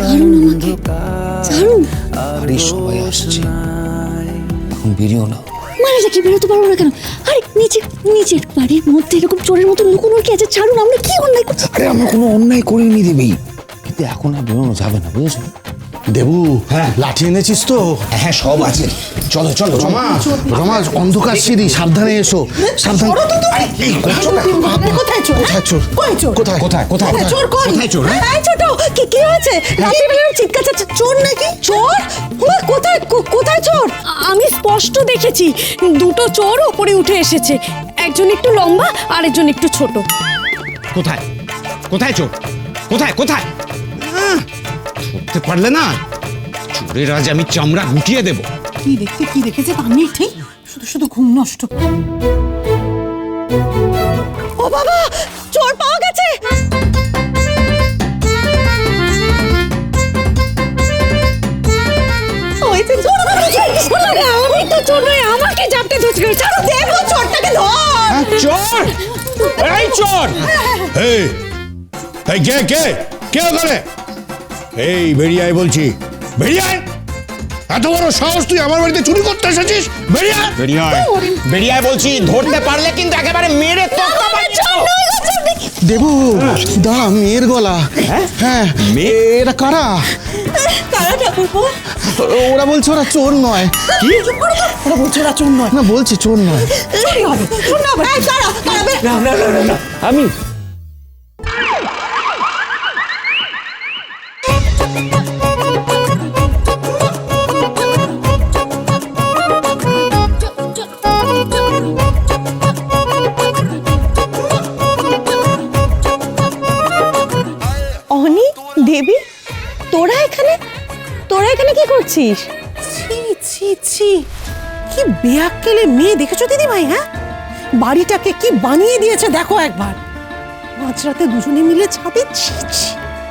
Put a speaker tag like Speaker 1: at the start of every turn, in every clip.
Speaker 1: ছাড়ুন আমাকে ছাড়ুন
Speaker 2: বাড়ির সবাই আসছে। এখন বেরিও না
Speaker 1: মানে কি বেরোতে পারব না কেন? আরে নিচে নিচের বাড়ির মধ্যে এরকম চোরের মতো লুকোনোর কি আছে? ছাড়ুন আমরা কি অন্যায় করছি?
Speaker 2: আরে আমরা কোনো অন্যায় করিনি দেবী। কিন্তু এখন আর বেরোনো যাবে না বুঝেছ?
Speaker 3: দেবু হ্যাঁ লাঠি এনেছিস তো?
Speaker 2: হ্যাঁ সব আছে। চলো চলো
Speaker 3: রমা রমা অন্ধকার সিঁড়ি সাবধানে এসো। সাবধান আরে, না?
Speaker 4: কোথায় চোর
Speaker 3: কোথায় চোর? কোথায়
Speaker 2: কোথায় কোথায়
Speaker 4: কোথায় চোর কই
Speaker 3: কোথায় চোর, হ্যাঁ?
Speaker 4: ছোট। হয়েছে? চিৎকার চাচ্ছে? চোর নাকি? চোর? কোথায় কোথায় চোর?
Speaker 5: আমি স্পষ্ট দেখেছি। দুটো চোর ওপরে উঠে এসেছে। একজন একটু লম্বা আর একজন একটু ছোট।
Speaker 6: কোথায়? কোথায় চোর? কোথায় কোথায়? আহ, ধরতে পারলে না। চোরের আজ আমি চামড়া গুটিয়ে দেব।
Speaker 4: কি দেখতে কি দেখেছে? আমি ঠিক? শুধু শুধু ঘুম নষ্ট। ও বাবা চোর পাওয়া গেছে
Speaker 5: আমাকে ছাড়ো
Speaker 4: দেখো চোরটাকে ধর।
Speaker 6: হ্যাঁ, চোর? এই চোর!
Speaker 7: এই এই কে কে? কে ওখানে? এই বেরিয়ে আয় বলছি। বেরিয়ে আয়! এত বড় সাহস তুই আমার বাড়িতে চুরি করতে এসেছিস? বেরিয়ে আয়!
Speaker 6: বেরিয়ে আয়। বেরিয়ে আয় বলছি ধরতে পারলে কিন্তু একেবারে মেরে তক্তা বাচ্চা
Speaker 3: দেবু দাঁড়া মেয়ের গলা। হ্যাঁ? এরা কারা?
Speaker 4: কারা ঠাকুরপো
Speaker 3: ওরা বলছে ওরা চোর নয়।
Speaker 4: কি? ওরা বলছে ওরা চোর নয়।
Speaker 3: না বলছি চোর নয়।
Speaker 2: আমি?
Speaker 4: দেবী? এখানে কি করছিস? ছি ছি ছি। কি বেয়াক্কেলে মেয়ে দেখেছ দিদি ভাই হ্যাঁ? বাড়িটাকে কি বানিয়ে দিয়েছে দেখো একবার। মাঝরাতে দুজনে মিলে ছাদে ছি ছি।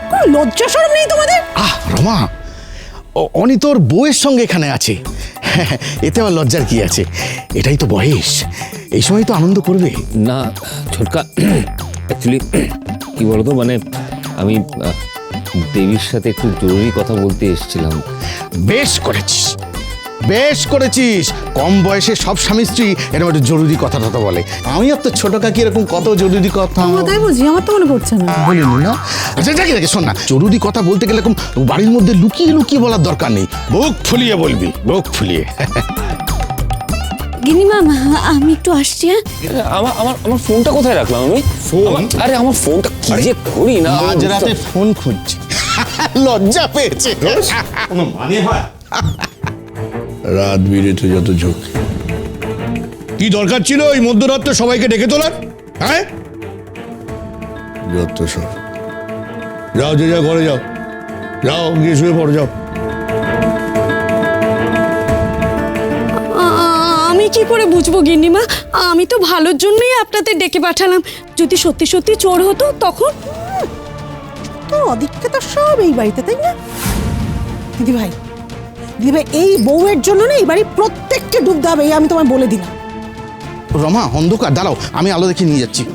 Speaker 4: কোনো লজ্জা শরম নেই তোমাদের?
Speaker 3: আহ রমা অনি তোর বউয়ের সঙ্গে এখানে আছে। এতে আমার লজ্জার কি আছে? এটাই তো বয়স। এই সময় তো আনন্দ করবে।
Speaker 2: না ছোটকা অ্যাকচুয়ালি কি বলতো মানে আমি দেবীর সাথে একটু জরুরি কথা বলতে এসেছিলাম।
Speaker 3: বেশ করেছিস বেশ করেছিস। কম বয়সে সব স্বামী স্ত্রী এরকম একটা জরুরি কথা টথা বলে। আমি আর তো ছোট কাকি এরকম কত জরুরি কথা?
Speaker 4: তাই বুঝি আমার তো মনে পড়ছে না।
Speaker 3: বলিনি না? আচ্ছা যাকে দেখে শোন না জরুরি কথা বলতে গেলে এরকম বাড়ির মধ্যে লুকিয়ে লুকিয়ে বলার দরকার নেই। বুক ফুলিয়ে বলবি বুক ফুলিয়ে।
Speaker 1: গিনিমা আমি একটু আসছি হ্যাঁ?
Speaker 2: আমার আমার আমার ফোনটা কোথায় রাখলাম আমি? ফোন? আরে আমার ফোনটা কি যে করি না আমি
Speaker 3: আজ রাতে ফোন খুঁজছি। লজ্জা পেয়েছে।
Speaker 7: কোনো মানে হয়? রাত বিরেতে যত ঝোঁক। কি দরকার ছিল ওই মধ্যরাত্রে সবাইকে ডেকে তোলার? হ্যাঁ? যত সব। যাও যে যাও ঘরে যাও। যাও গিয়ে শুয়ে পড়ো যাও।
Speaker 5: আমি কি করে বুঝব গিন্নিমা? আমি তো ভালোর জন্যই আপনাদের ডেকে পাঠালাম। যদি সত্যি সত্যি চোর হতো তখন?
Speaker 4: তো অদিককে তো সব এই বাড়িতে, তাই না? দিদি ভাই দিদি ভাই, এই বউয়ের জন্য না এই বাড়ি প্রত্যেককে হবে এই আমি তোমায় বলে দিলাম।
Speaker 3: রমা, অন্ধকার, দাঁড়াও, আমি আলো দেখে নিয়ে যাচ্ছি।